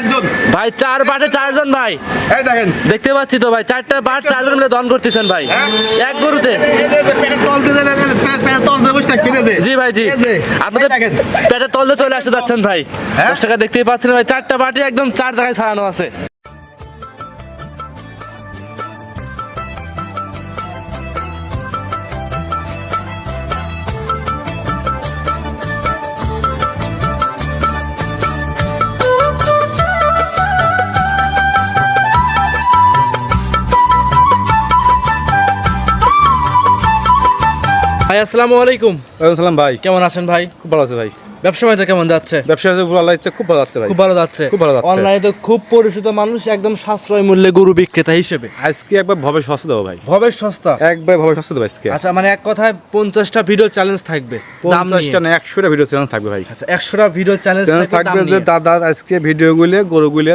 চারজন ভাই চার বাটে চারজন ভাই। এই দেখেন। দেখতে পাচ্ছি তো ভাই চারটা বাট চারজন মিলে দন করতেছেন ভাই। হ্যাঁ। এক গরুতে। জি ভাই জি। আপনাদের পেটের তলতে চলে আসতে যাচ্ছেন ভাই। সেটা দর্শকরা দেখতেই পাচ্ছেন ভাই চারটা বাটি একদম চার জায়গায় ছাড়ানো আছে। ভাই আসসালামু আলাইকুম। সালাম ভাই। কেমন আছেন ভাই? খুব ভালো আছে ভাই। ব্যবসা বাণিজ্য কেমন যাচ্ছে? ব্যবসা আল্লাহ ইচ্ছে খুব ভালো যাচ্ছে ভাই। খুব ভালো যাচ্ছে। খুব ভালো যাচ্ছে। অনলাইনে তো খুব পরিচিত মানুষ একদম সাশ্রয় মূল্যে গরু বিক্রেতা হিসেবে। আজকে একবার ভবে সস্তা দেবো ভাই। ভবের সস্তা? একবার ভবে সস্তা দেবো আজকে। আচ্ছা মানে এক কথায় পঞ্চাশটা ভিডিও চ্যালেঞ্জ থাকবে। পঞ্চাশটা না একশোটা ভিডিও চ্যানেল থাকবে ভাই। আচ্ছা একশোটা ভিডিও চ্যালেঞ্জ থাকবে যে দাদা আজকে ভিডিওগুলো গরুগুলো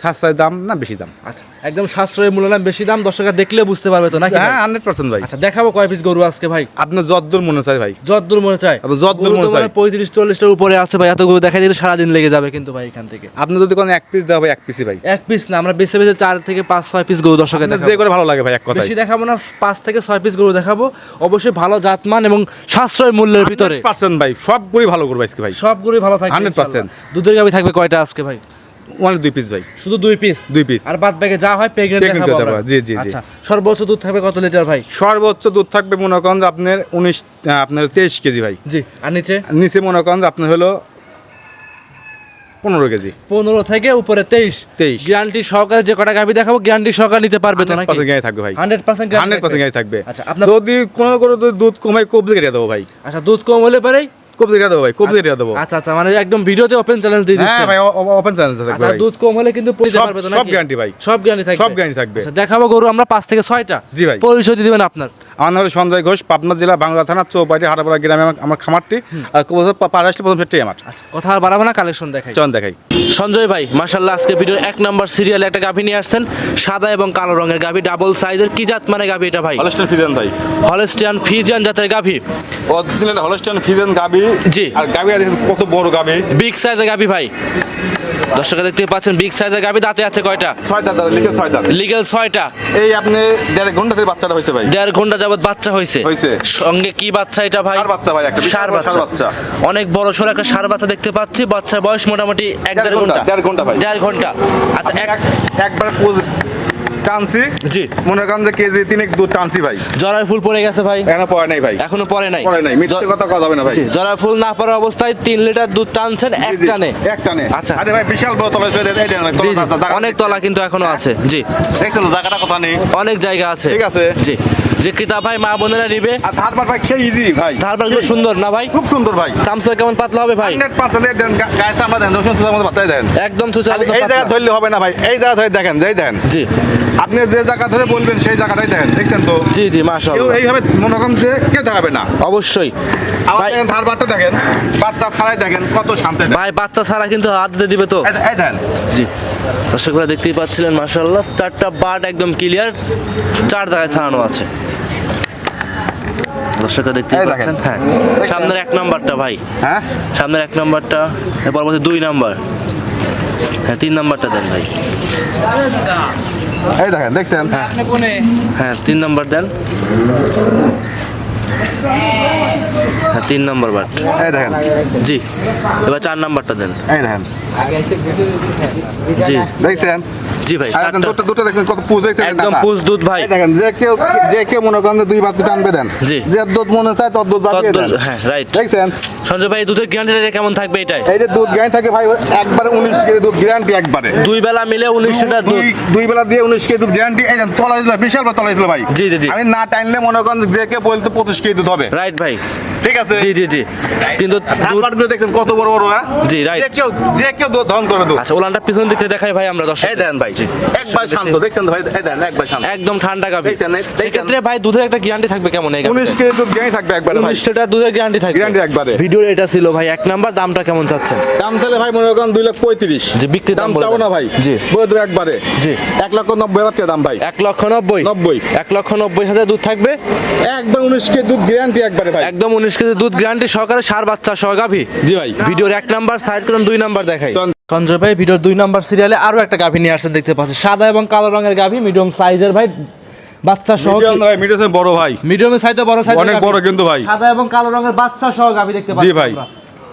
সাশ্রয় দাম না বেশি দাম? আচ্ছা একদম সাশ্রয় মূল্য না বেশি দাম দর্শকরা দেখলে বুঝতে পারবে তো নাকি হ্যাঁ হান্ড্রেড পার্সেন্ট ভাই। আচ্ছা দেখাবো কয় পিস গরু আজকে ভাই। আপনার যদ্দূর মনে চাই ভাই। যতদূর মনে গরু তো মনে চায়। মানে পঁয়ত্রিশ চল্লিশটার উপরে আছে ভাই এত গরু দেখা দিলে সারাদিন লেগে যাবে কিন্তু ভাই এখান থেকে। আপনি যদি কোনো এক পিস দেওয়া ভাই এক পিসই ভাই। এক পিস না আমরা বেছে বেছে চার থেকে পাঁচ ছয় পিস গরু দর্শকের যে করে ভালো লাগে ভাই এক কথা বেশি দেখাবো না পাঁচ থেকে ছয় পিস গরু দেখাবো। অবশ্যই ভালো জাতমান এবং সাশ্রয় মূল্যের ভিতরে। পার্সেন্ট ভাই সব গরুই ভালো করব আজকে ভাই। সব গরুই ভালো থাকবে 100% দুধের গাবি থাকবে কয়টা আজকে ভাই? ওয়ান দুই পিস ভাই। শুধু দুই পিস দুই পিস আর বাদ ব্যাগে যা হয় প্রেগনেন্ট দেখাবো আমরা। জি, জি, জি। আচ্ছা সর্বোচ্চ দুধ থাকবে কত লিটার ভাই? সর্বোচ্চ দুধ থাকবে মনে করেন যে আপনার উনিশ আপনার তেইশ কেজি ভাই। জি আর নিচে? নিচে মনে করেন যে আপনার হলো পনেরো কেজি। পনেরো থেকে উপরে তেইশ। 23 গ্যারান্টি সহকারে যে কটা গাভি দেখাবো গ্যারান্টি সহকারে নিতে পারবে তো নাকি? গাড়ি থাকবে ভাই। হান্ড্রেড পার্সেন্ট হান্ড্রেড পার্সেন্ট গাড়ি থাকবে। আচ্ছা আপনার যদি কোনো কোনো দুধ কমে কবজি কেটে দেবো ভাই। আচ্ছা দুধ কম হলে পারেই? কবজি কেটে দেবো ভাই কবজি কেটে দেবো। আচ্ছা আচ্ছা মানে একদম ভিডিওতে ওপেন চ্যালেঞ্জ দিয়ে হ্যাঁ দিচ্ছেন। ভাই ওপেন চ্যালেঞ্জ থাকবে আচ্ছা দুধ কম হলে কিন্তু পৌঁছে পারবে তো সব নাকি? ভাই। সব গ্যারান্টি থাকবে। সব guarantee থাকবে। আচ্ছা দেখাবো গরু আমরা পাঁচ থেকে ছয়টা। জি ভাই। পরিচয় দিবেন আপনার। আমার নাম হলো সঞ্জয় ঘোষ পাবনা জেলা বাংলা থানা চৌপাটি হারাপাড়া গ্রামে আমার- খামারটি। আর প্রথম আমার। আচ্ছা কথা আর বাড়াবো না কালেকশন দেখাই। চল দেখাই। সঞ্জয় ভাই মাশাল্লাহ আজকে ভিডিওর এক নাম্বার সিরিয়ালে একটা গাভী নিয়ে আসছেন সাদা এবং কালো রঙের গাভী ডাবল সাইজের কি জাত মানে গাভী এটা ভাই? হলস্টাইন ফিজেন ভাই। হলস্টিয়ান ফিজিয়ান জাতের গাভী। অরিজিনাল হলস্টাইন ফিজেন গাবি জি। আর গাবি কত বড় গাবি বিগ সাইজের গাভী ভাই। দর্শকরা দেখতে পাচ্ছেন বিগ সাইজের গাভী দাঁতে আছে কয়টা? ছয় দাদা লিখে ছয় দাঁত। লিগেল ছয়টা। এই আপনি দেড় ঘণ্টা থেকে বাচ্চাটা হয়েছে ভাই। দেড় ঘণ্টা যাবত বাচ্চা হয়েছে। হয়েছে। সঙ্গে কি বাচ্চা এটা ভাই? বাচ্চা ভাই একটা, বিশাল বাচ্চা। বাচ্চা। অনেক বড় সড়ো একটা সার বাচ্চা দেখতে পাচ্ছি। বাচ্চার বয়স মোটামুটি এক দেড় ঘণ্টা, দেড় ঘণ্টা ভাই। দেড় ঘণ্টা। আচ্ছা এক এক একবার টানছি? জি। মনে করেন যে কেজি তিনেক দুধ টানছি ভাই। জরায় ফুল পড়ে গেছে ভাই। এখনও পড়ে নাই ভাই। এখনও পরে নাই। পড়ে নাই। মিথ্যে কথা কথা হবে না ভাই। জি, জরায় ফুল না পড়ার অবস্থায় তিন লিটার দুধ টানছেন এক টানে। এক টানে। আচ্ছা। আরে ভাই বিশাল বড় তলা এই দেন ভাই, অনেক তলা কিন্তু এখনও আছে। জি। দেখছেন জায়গাটা কথা নেই? অনেক জায়গা আছে। ঠিক আছে। জি। যে কিতাব ভাই মা বোনেরা নিবে। আর ধারবার ভাই খেয়ে ইজি ভাই। ধারবারগুলো সুন্দর না ভাই? খুব সুন্দর ভাই। চামচা কেমন পাতলা হবে ভাই? হান্ড্রেড পার্সেন্ট দেন গায়ে চামড়া দেন রসুন সুদার মতো বাচ্চাই দেন। একদম খালি এই জায়গা ধরলে হবে না ভাই এই জায়গা ধরে দেখেন যেই দেন জি। আপনি যে জায়গা ধরে বলবেন সেই জায়গাটাই দেখেন দেখছেন তো? জি জি মাশাআল্লাহ। এইভাবে মনে করেন যে কে দেখাবে না। অবশ্যই। আবার দেখেন ধারবারটা দেখেন বাচ্চা ছাড়াই দেখেন কত শান্তি ভাই বাচ্চা ছাড়া কিন্তু হাত দিতে দিবে তো? এই- এই জি। দর্শকরা দেখতেই পাচ্ছিলেন মাশাআল্লাহ। চারটা বাট একদম ক্লিয়ার চার জায়গায় ছাড়ানো আছে। দর্শকরা দেখেন। পাচ্ছেন। হ্যাঁ। সামনের এক নাম্বারটা ভাই। হ্যাঁ? সামনের এক নাম্বারটা পরবর্তী দুই নাম্বার। হ্যাঁ তিন নাম্বারটা দেন ভাই। এই দেখেন দেখছেন? হ্যাঁ তিন নাম্বার দেন। হ্যাঁ তিন নাম্বার বাট। এই দেখেন। জি এবার চার নাম্বারটা দেন। এই দেখেন। জি। দেখছেন? জি ভাই দুটো দুটো দেখেন কত পুজ দেখছেন একদম? পুষ দুধ ভাই। দেখেন যে কেউ যে কেউ মনে করেন দুই বাতি টানবে দেন। জি। যে দুধ মনে চায় তত দুধ বাতিয়ে দেন। হ্যাঁ রাইট দেখছেন? সঞ্জয় ভাই দুধের গ্যারান্টি কেমন থাকবে এটাই? এই যে দুধ গ্যারান্টি থাকে ভাই একবারে উনিশ কেজি দুধ গ্যারান্টি একবারে। দুই বেলা মিলে উনিশ লিটার দুধ। দুই বেলা দিয়ে উনিশ কেজি দুধ গ্যারান্টি এই দেন তলা ছিল বিশাল তলা ছিল ভাই। জি, জি। আমি না টাইনলে মনে করেন যে কে বলতে পঁচিশ কেজি দুধ হবে। রাইট ভাই। ঠিক আছে? জি জি জি। কিন্তু দুধ ধানবাটগুলো দেখছেন কত বড় বড় হ্যাঁ? জি. যে কেউ যে কেউ দুধ ধন করে দুধ। আচ্ছা ওলানটা পিছন দিক দেখাই ভাই আমরা দর্শক এই দেন ভাই। একবার শান্ত দেখছেন ভাই? এই দেন একবার শান্ত। একদম ঠান্ডা দেখছেন? সেক্ষেত্রে ভাই দুধের একটা গ্যারান্টি থাকবে কেমন এই উনিশ কেজি দুধ গ্যারান্টি থাকবে একবারে ভাই। উনিশ লিটার দুধের গ্যারান্টি থাকবে। গ্যারান্টি একবারে। ভিডিওর এটা ছিল ভাই এক নাম্বার দামটা কেমন চাচ্ছেন? দাম তাহলে ভাই মনে করেন দুই লাখ পঁয়ত্রিশ। জি, বিক্রির দাম চাবো না ভাই। জি। বলে দেবো একবারে। জি। এক লক্ষ নব্বই হাজার টাকা দাম ভাই। এক লক্ষ নব্বই? নব্বই। এক লক্ষ নব্বই হাজার দুধ থাকবে? একবার উনিশ কেজি দুধ গ্যারান্টি একবারে ভাই। একদম উনিশ চল্লিশ কেজি দুধ গ্যারান্টি সহকারে সার বাচ্চা সহ গাভী। জি ভাই। ভিডিওর এক নাম্বার সাইড করুন দুই নাম্বার দেখাই। সঞ্জয় ভাই ভিডিওর দুই নাম্বার সিরিয়ালে আরও একটা গাভী নিয়ে আসছেন দেখতে পাচ্ছি সাদা এবং কালো রঙের গাভী মিডিয়াম সাইজের ভাই বাচ্চা সহ মিডিয়াম ভাই মিডিয়াম বড় ভাই। মিডিয়ামের সাইজে বড় সাইজ অনেক বড় কিন্তু ভাই। সাদা এবং কালো রঙের বাচ্চা সহ গাভী দেখতে পাচ্ছেন ভাই।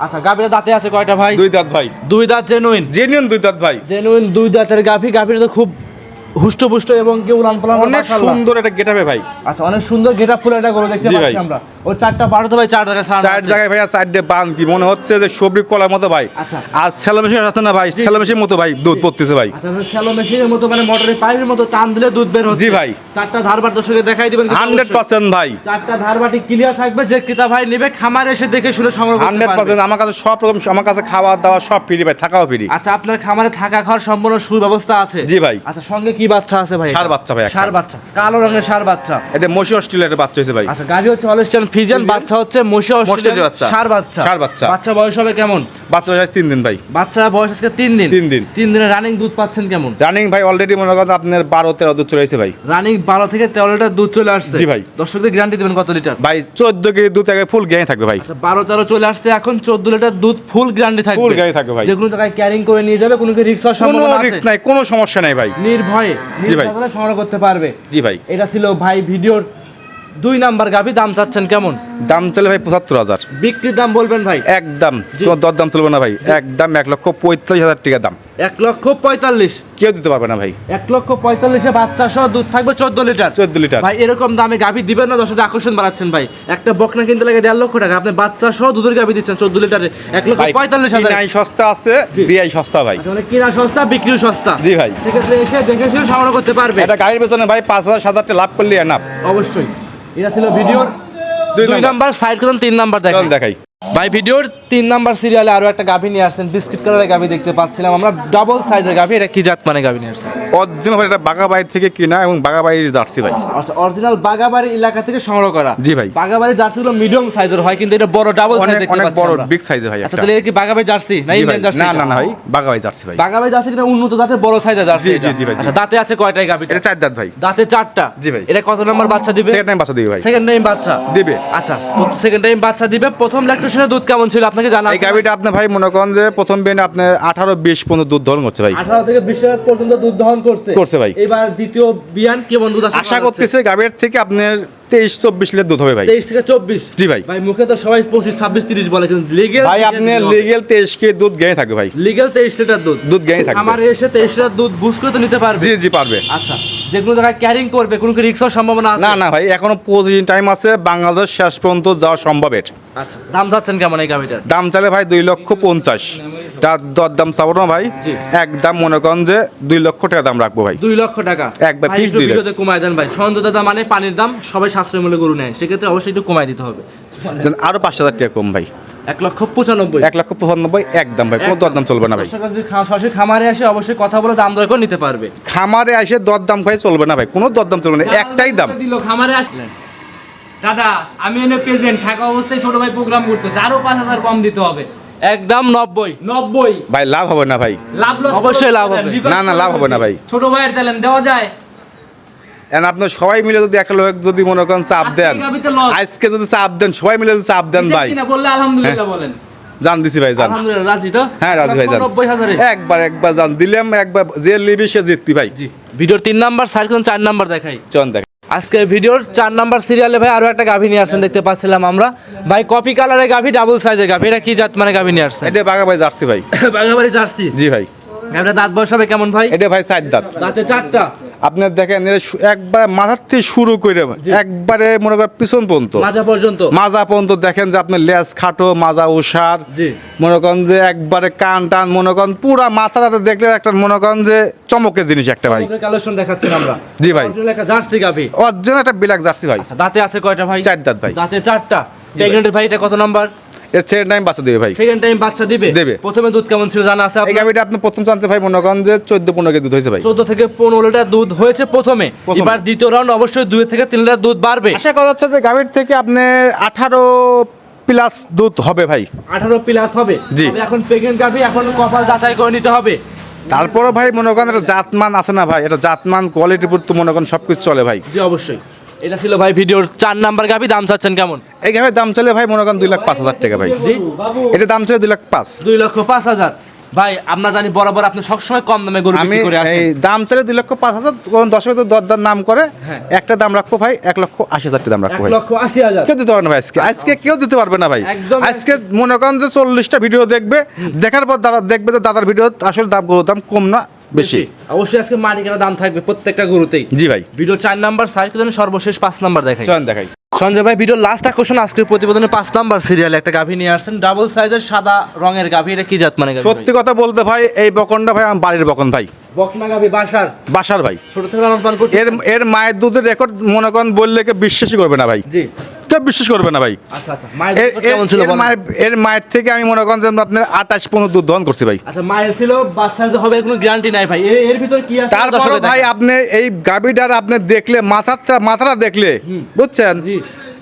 আচ্ছা গাভীর দাঁতে আছে কয়টা ভাই? দুই দাঁত ভাই। দুই দাঁত জেনুইন জেনুইন দুই দাঁত ভাই। জেনুইন দুই দাঁতের গাভী। গাভীর তো খুব হুষ্টপুষ্ট এবং কেউ উলান পালান অনেক সুন্দর একটা গেটাবে ভাই। আচ্ছা অনেক সুন্দর গেট আপ ফুল এটা করে দেখতে পাচ্ছি ভাই। আমরা। ও চারটা বারো তো ভাই চার জায়গায় চার জায়গায় ভাইয়া চারটে বান কি মনে হচ্ছে যে সবরি কলার মতো ভাই? আচ্ছা। আর স্যালো মেশিন আছে না ভাই? স্যালো মেশিন মতো ভাই দুধ পড়তেছে ভাই। আচ্ছা মেশিনের মতো মানে মোটরের পাইপের মতো টান দিলে দুধ বের হচ্ছে। জি ভাই। চারটা ধারবার দর্শকে দেখাই দিবেন হান্ড্রেড পার্সেন্ট ভাই। চারটা ধারবাটি ক্লিয়ার থাকবে যে ক্রেতা ভাই নেবে খামারে এসে দেখে শুনে সংগ্রহ হান্ড্রেড পার্সেন্ট। আমার কাছে সব রকম আমার কাছে খাওয়া দাওয়া সব ফ্রি ভাই থাকাও ফ্রি আচ্ছা আপনার খামারে থাকা খাওয়ার সম্পূর্ণ সুব্যবস্থা আছে? জি ভাই। আচ্ছা সঙ্গে কি বাচ্চা আছে ভাই? ষাঁড় বাচ্চা ভাই সার বাচ্চা কালো রঙের সার বাচ্চা। এটা মসি অস্ট্রেলিয়ার বাচ্চা হয়েছে ভাই। আচ্ছা গাভি হচ্ছে অলস্টান ফিজিয়ান বাচ্চা হচ্ছে মশি অস্ট্রেলিয়ার বাচ্চা। সার বাচ্চা। ষাঁড় বাচ্চা। বাচ্চা বয়স হবে কেমন? বাচ্চা হয়েছে তিন দিন ভাই। বাচ্চা বয়স আজকে তিন দিন। তিন দিন। তিন দিনে রানিং দুধ পাচ্ছেন কেমন? রানিং ভাই অলরেডি মনে করেন আপনার বারো তেরো দুধ চলে এসেছে ভাই। রানিং বারো থেকে তেরো লিটার দুধ চলে আসছে। জি ভাই। দর্শকদের গ্যারান্টি দেবেন কত লিটার? ভাই চোদ্দ কেজি দুধ আগে ফুল গ্যাং থাকবে ভাই। আচ্ছা বারো তেরো চলে আসছে এখন চোদ্দ লিটার দুধ ফুল গ্যারান্টি থাকবে। ফুল guarantee থাকবে ভাই। যেগুলো জায়গায় ক্যারিং করে নিয়ে যাবে কোনো কি রিক্স হওয়ার কোনো সম্ভাবনা আছে? নাই কোনো সমস্যা নাই ভাই। নির্ভয়ে জি ভাই। নির্ভয়ে সংগ্রহ করতে পারবে। জি ভাই। এটা ছিল ভাই ভিডিওর দুই নাম্বার গাভি দাম চাচ্ছেন কেমন? দাম চলে ভাই পঁচাত্তর হাজার। বিক্রির দাম বলবেন ভাই? একদম। কোনো দর দাম চলবে না ভাই। একদম এক লক্ষ পঁয়তাল্লিশ হাজার টাকা দাম। এক লক্ষ পঁয়তাল্লিশ। কেউ দিতে পারবে না ভাই। এক লক্ষ পঁয়তাল্লিশে বাচ্চা সহ দুধ থাকবে চোদ্দ লিটার। 14 লিটার। ভাই এরকম দামে গাভি দিবেন না দর্শক আকর্ষণ বাড়াচ্ছেন ভাই। একটা বকনা কিনতে লাগে দেড় লক্ষ টাকা আপনি বাচ্চা সহ দুধের গাভি দিচ্ছেন চোদ্দ লিটারে। এক লক্ষ পঁয়তাল্লিশ হাজার। সস্তা আছে দিয়াই সস্তা ভাই। আচ্ছা, মানে কিনা সস্তা বিক্রিও সস্তা। জি ভাই। সেক্ষেত্রে এসে দেখে শুনে সংগ্রহ করতে পারবে। এটা গাড়ির পেছনে ভাই পাঁচ হাজার সাত হাজার লাভ করলে এনাফ অবশ্যই। এটা ছিল ভিডিওর দুই নাম্বার। সাইড করুন তিন নাম্বার দেখেন। দেখাই। ভাই ভিডিওর তিন নাম্বার সিরিয়ালে আরও একটা গাভী নিয়ে আসছেন। বিস্কিট কালারের গাভী দেখতে পাচ্ছিলাম আমরা। ডাবল সাইজের গাভী এটা কি জাত মানে গাভী নিয়ে আসছেন? অরিজিনাল ভাই এটা বাগাবাড়ি থেকে কিনা এবং বাগাবাড়ির জার্সি ভাই। আচ্ছা অরিজিনাল বাগাবাড়ি এলাকা থেকে সংগ্রহ করা। জি ভাই। বাগাবাড়ি জার্সিগুলো মিডিয়াম সাইজের হয় কিন্তু এটা বড় ডাবল সাইজ দেখতে অনেক পাচ্ছি বড় বিগ সাইজের ভাই আচ্ছা তাহলে কি বাগাবাড়ি জার্সি না। ইন্ডিয়ান জার্সি না না না ভাই বাগাবাড়ি জার্সি ভাই। বাগাবাড়ি জার্সি কিনা উন্নত জাতের বড় সাইজের জার্সি জি, জি, ভাই, আচ্ছা দাঁতে আছে কয়টাই গাভি এটা চার দাঁত ভাই। দাঁতে চারটা? জি ভাই। এটা কত নম্বর বাচ্চা দিবে? সেকেন্ড টাইম বাচ্চা দিবে ভাই। সেকেন্ড টাইম বাচ্চা? দিবে। আচ্ছা সেকেন্ড টাইম বাচ্চা দিবে। প্রথম ল্যাকটেশনের দুধ কেমন ছিল? আপনাকে জানা এই আছে? গাভিটা আপনার ভাই মনে করেন যে প্রথম বেন আপনার আঠারো বিশ পর্যন্ত দুধ ধরন করছে ভাই। আঠারো থেকে বিশ হাজার পর্যন্ত দুধ দহন করছে। করছে ভাই। এবার দ্বিতীয় বিয়ান কেমন দুধ আশা আশা করতেছে গাভীর থেকে আপনার তেইশ চব্বিশ লিটার দুধ হবে ভাই। তেইশ থেকে চব্বিশ? জি ভাই। ভাই মুখে তো সবাই পঁচিশ ছাব্বিশ তিরিশ বলে কিন্তু লিগেল ভাই আপনি লিগেল তেইশ কে দুধ গেয়ে থাকবে ভাই। লিগেল তেইশ লিটার দুধ। দুধ গেঁয়ে থাকবে। আমার এসে তেইশ লিটার দুধ বুঝ করে তো নিতে পারবে? জি জি পারবে। আচ্ছা যেগুলো জায়গায় ক্যারিং করবে কোনো কি রিক্স হওয়ার সম্ভাবনা আছে? না না ভাই এখনও পঁচিশ টাইম আছে বাংলাদেশ শেষ পর্যন্ত যাওয়া সম্ভব আচ্ছা দাম চাচ্ছেন কেমন এই গাভিটার? দাম চালে ভাই দুই লক্ষ পঞ্চাশ। তার দর দাম চাবো না ভাই জি। একদম মনে করেন যে দুই লক্ষ টাকা দাম রাখব ভাই। দুই লক্ষ টাকা। একবার লাখ। ভিডিওতে কমায় দেন ভাই। সঞ্জয়তা মানে পানির দাম সবাই সাশ্রয় মূল্যে গরু নেয়। সেক্ষেত্রে অবশ্যই একটু কমায় দিতে হবে। আরও পাঁচ হাজার টাকা কম ভাই। এক লক্ষ পঁচানব্বই। এক লক্ষ পঁচানব্বই একদম ভাই। কোনো একদম। দর দাম চলবে না ভাই। সরাসরি খামারে আসে অবশ্যই কথা বলে দাম দর করে নিতে পারবে। খামারে এসে দর দাম ভাই চলবে না ভাই। কোনো দর দাম চলবে না। একটাই দাম। দিল খামারে আসলেন দাদা আমি এনে প্রেজেন্ট থাকা অবস্থায় ছোট ভাই প্রোগ্রাম করতেছে। আরও পাঁচ হাজার কম দিতে হবে। একদম নব্বই। নব্বই। ভাই লাভ হবে না ভাই। লাভ লস অবশ্যই লাভ হবে। না, না, লাভ হবে না ভাই। ছোট ভাইয়ের চ্যালেঞ্জ দেওয়া যায়। এখন আপনার সবাই মিলে যদি একটা লোক যদি মনে করেন চাপ দেন আজকে যদি চাপ দেন সবাই মিলে যদি চাপ দেন ভাই। কিনা বললে আলহামদুলিল্লাহ বলেন। জান দিছি ভাই জান আলহামদুলিল্লাহ রাজি তো? হ্যাঁ রাজু ভাই জান নব্বই হাজারে। একবার একবার জান দিলাম একবার যে লিবি সে জিততি ভাই। জি। ভিডিওর তিন নাম্বার সাইড করুন চার নাম্বার দেখাই। চল দেখ। আজকে ভিডিওর চার নাম্বার সিরিয়ালে ভাই আরও একটা গাভী নিয়ে আসছেন দেখতে পাচ্ছিলাম আমরা। ভাই কপি কালারের গাভী ডাবল সাইজের গাভী এটা কি জাত মানে গাভী নিয়ে আসছে এটা ভাই জার্সি ভাই। বাগাবাড়ি জার্সি? জি ভাই। গাভীটা দাঁত বয়স হবে কেমন ভাই? এটা ভাই সাইড দাঁত। দাঁতে চারটা। আপনার দেখেন একবার মাথার থেকে শুরু করে একবারে মনে করেন পিছন পর্যন্ত। মাজা পর্যন্ত। মাজা পর্যন্ত দেখেন যে আপনার লেজ খাটো মাজা উষার মনে করেন যে একবারে কান টান মনে করেন পুরা মাথাটা দেখলে একটা মনে করেন যে চমকের জিনিস একটা ভাই। কালেকশন দেখাচ্ছেন আমরা। জি ভাই। একটা জার্সি অর্জন একটা বিলাক জার্সি ভাই। আচ্ছা দাঁতে আছে কয়টা ভাই? চার দাঁত ভাই। দাঁতে চারটা। প্রেগনেন্টের ভাই এটা কত নাম্বার? এর ছেড়ে টাইম বাচ্চা দেবে ভাই। সেকেন্ড টাইম বাচ্চা দিবে? দেবে। প্রথমে দুধ কেমন ছিল জানা আছে এই গাভিটা আপনি প্রথম চান্সে ভাই মনে করেন যে চোদ্দ পনেরো কেজি দুধ হয়েছে ভাই। চোদ্দ থেকে পনেরো লিটার দুধ হয়েছে প্রথমে। এবার দ্বিতীয় রাউন্ড অবশ্যই দুই থেকে তিন লিটার দুধ বাড়বে। আশা করা যাচ্ছে যে গাভির থেকে আপনি আঠারো প্লাস দুধ হবে ভাই। আঠারো প্লাস হবে। জি। এখন প্রেগনেন্ট গাভি এখন কপাল যাচাই করে নিতে হবে। তারপরে ভাই মনে করেন এটা জাতমান আছে না ভাই এটা জাতমান কোয়ালিটির উপর তো মনে করেন সব কিছু চলে ভাই। জি অবশ্যই। এটা ছিল ভাই ভিডিওর চার নাম্বার গাভি দাম চাচ্ছেন কেমন? এই গাভির দাম চলে ভাই মনে করেন দুই লাখ পাঁচ হাজার টাকা ভাই। জি? এটা দাম চলে দুই লাখ পাঁচ। দুই লক্ষ পাঁচ হাজার। ভাই আমরা জানি বরাবর আপনি সবসময় কম দামে গরু বিক্রি করে আসেন। দাম চলে দুই লক্ষ পাঁচ হাজার কোন দশ হাজার দরদার নাম করে হ্যাঁ। একটা দাম রাখব ভাই এক লক্ষ আশি হাজার টাকা দাম রাখব ভাই। লক্ষ আশি হাজার। কেউ দিতে পারবে না ভাই আজকে। আজকে কেউ দিতে পারবে না ভাই। আজকে মনে করেন যে চল্লিশটা ভিডিও দেখবে দেখার পর দাদা দেখবে যে দাদার ভিডিও আসলে দাম গরুর দাম কম না বেশি। অবশ্যই আজকে দাম থাকবে প্রত্যেকটা গরুতেই। জি ভাই। ভিডিও চার নাম্বার সর্বশেষ পাঁচ নাম্বার দেখাই। চলেন দেখাই। সঞ্জয় ভাই ভিডিও লাস্ট আকর্ষণ আজকের প্রতিবেদনে পাঁচ নাম্বার সিরিয়ালে একটা গাভী নিয়ে আসছেন। ডাবল সাইজের সাদা রঙের গাভী এটা কি জাত মানে সত্যি কথা বলতে ভাই এই বকনটা ভাই আমার বাড়ির বকন ভাই। বকনা গাভী বাসার? বাসার ভাই। ছোট থেকে লালন পালন এর এর মায়ের দুধের রেকর্ড মনে করেন বললে কেউ বিশ্বাসই করবে না ভাই। জি। কেউ বিশ্বাস করবে না ভাই। আচ্ছা আচ্ছা মায়ের এর-? মায়ের থেকে আমি মনে করেন যে আপনার আঠাশ পনেরো দুধ দহন করছি ভাই। আচ্ছা মায়ের ছিল বাচ্চার হবে কোনো গ্যারান্টি নাই ভাই। এর- এর কি আছে? তারপরও ভাই আপনি এই গাবিটার আপনি দেখলে মাথাটা মাথাটা দেখলে বুঝছেন।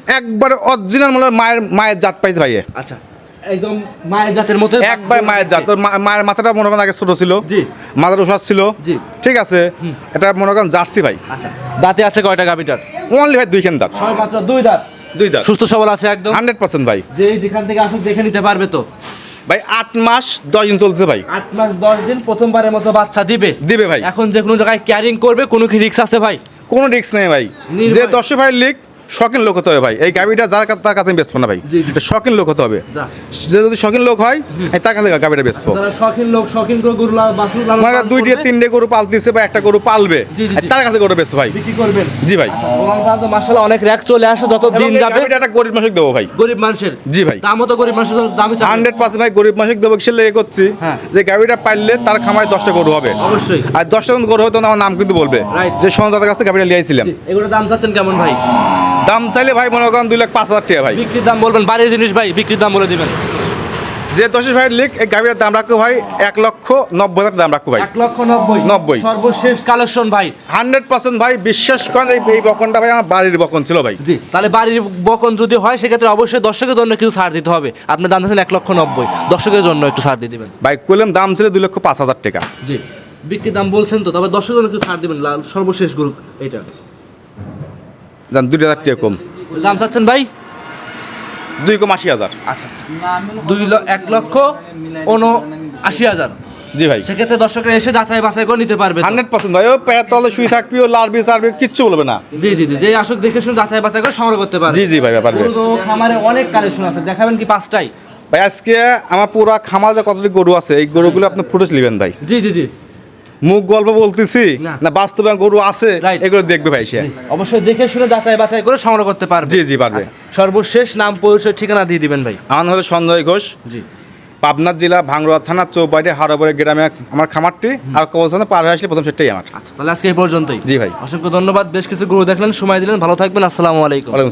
একবার অরিজিনাল মনে মায়ের মায়ের জাত পাইছে ভাই আচ্ছা একদম মায়ের জাতের মতো একবার মায়ের জাত। মায়ের মাথাটা মনে করেন আগে ছোট ছিল জি। মাথার ওষুধ ছিল জি। ঠিক আছে? এটা মনে করেন জার্সি ভাই। আচ্ছা দাঁতে আছে কয়টা অনলি ভাই দুইখান দাঁত। মাত্র দুই দাঁত। দুই দাঁত। সুস্থ সবল আছে একদম। হান্ড্রেড পার্সেন্ট ভাই। যে যেখান থেকে আসুক দেখে নিতে পারবে তো। ভাই আট মাস দশ দিন চলছে ভাই। আট মাস দশ দিন প্রথমবারের মতো বাচ্চা দিবে? দিবে ভাই। এখন যে কোনো জায়গায় ক্যারিং করবে কোনো কি রিক্স আছে ভাই? কোনো রিক্স নেই ভাই। যে দশে ভাই লিখ শখিন লোক হতে হবে ভাই। এই গাড়িটা যার কাছে তার কাছে বেচবো না ভাই। শখিন লোক হতে হবে। যে। যদি শখিন লোক হয় তার কাছে গাড়িটা বেচবো। শখিন লোক শখিন গরু দুইটে তিনটে গরু পালতেছে বা একটা গরু পালবে। তার কাছে গরু বেচবো ভাই। জি ভাই। মাশাআল্লাহ অনেক র্যাক চলে আসে যত দিন যাবে। একটা গরিব মাসিক দেবো ভাই। গরিব মানুষের। জি ভাই। দামও তো গরিব মানুষের দামি হান্ড্রেড পার্সেন্ট ভাই গরিব মাসিক দেবো কিসের লেগে করছি? হ্যাঁ। যে গাড়িটা পাইলে তার খামারে দশটা গরু হবে। অবশ্যই। আর দশটা গরু হবে তখন আমার নাম কিন্তু বলবে. যে সোনা দাদার কাছ গাড়িটা লিয়েছিলাম এগুলোর দাম চাচ্ছেন কেমন ভাই? দাম চাইলে ভাই মনে করেন দুই লাখ পাঁচ হাজার টাকা ভাই। বিক্রির দাম বলবেন বাড়ির জিনিস ভাই বিক্রির দাম বলে দিবেন। যে দশের ভাই লিখ এই গাড়িটার দাম রাখব ভাই এক লক্ষ নব্বই হাজার দাম রাখব ভাই। এক লক্ষ নব্বই। নব্বই। সর্বশেষ কালেকশন ভাই। হান্ড্রেড পার্সেন্ট ভাই বিশ্বাস করেন এই- বকনটা ভাই আমার বাড়ির বকন ছিল ভাই। জি তাহলে বাড়ির বকন যদি হয় সেক্ষেত্রে অবশ্যই দর্শকের জন্য কিছু ছাড় দিতে হবে। আপনি দাম দিচ্ছেন এক লক্ষ নব্বই। দর্শকের জন্য একটু ছাড় দিয়ে দিবেন। ভাই কইলাম দাম ছিল দুই লক্ষ পাঁচ হাজার টাকা। জি বিক্রির দাম বলছেন তো তবে দর্শকের জন্য কিছু ছাড় দিবেন লাল সর্বশেষ গ্রুপ এটা। জান দুই হাজার টাকা কম। দাম চাচ্ছেন ভাই? দুই কম আশি হাজার। আচ্ছা আচ্ছা। দুই এক লক্ষ উনো আশি হাজার। জি ভাই। সেক্ষেত্রে দর্শকরা এসে যাচাই বাছাই করে নিতে পারবে। হান্ড্রেড পার্সেন্ট ভাই ও প্যারা তলে শুয়ে থাকবি ও লাড়বি সারবি কিচ্ছু বলবে না। জি জি জি যে আসুক দেখে শুনে যাচাই বাছাই করে সংগ্রহ করতে পারবে। জি জি ভাই পারবে খামারে অনেক কালেকশন আছে। দেখাবেন কি পাঁচটাই? ভাই আজকে আমার পুরো খামার কতটি গরু আছে এই গরুগুলো আপনি ফুটেজ নেবেন ভাই। জি জি জি। মুখ গল্প বলতেছি? না। বাস্তবে গরু আছে. এগুলো দেখবে ভাই সে। অবশ্যই দেখে শুনে যাচাই বাছাই করে সংগ্রহ করতে পারবে। জি জি পারবে। আচ্ছা, সর্বশেষ নাম পরিচয় ঠিকানা দিয়ে দিবেন ভাই। আমার নাম হলো সঞ্জয় ঘোষ। জি। পাবনা জেলা ভাঙ্গুড়া থানা চৌপাটি হারাবরে গ্রামে আমার খামারটি। আর কবস্থানে পার হয়ে আসলে প্রথম সেটাই আমার। আচ্ছা তাহলে আজকে এই পর্যন্তই। জি ভাই। অসংখ্য ধন্যবাদ বেশ কিছু গুরু দেখলেন সময় দিলেন ভালো থাকবেন আসসালামু আলাইকুম। ওয়ালাইকুম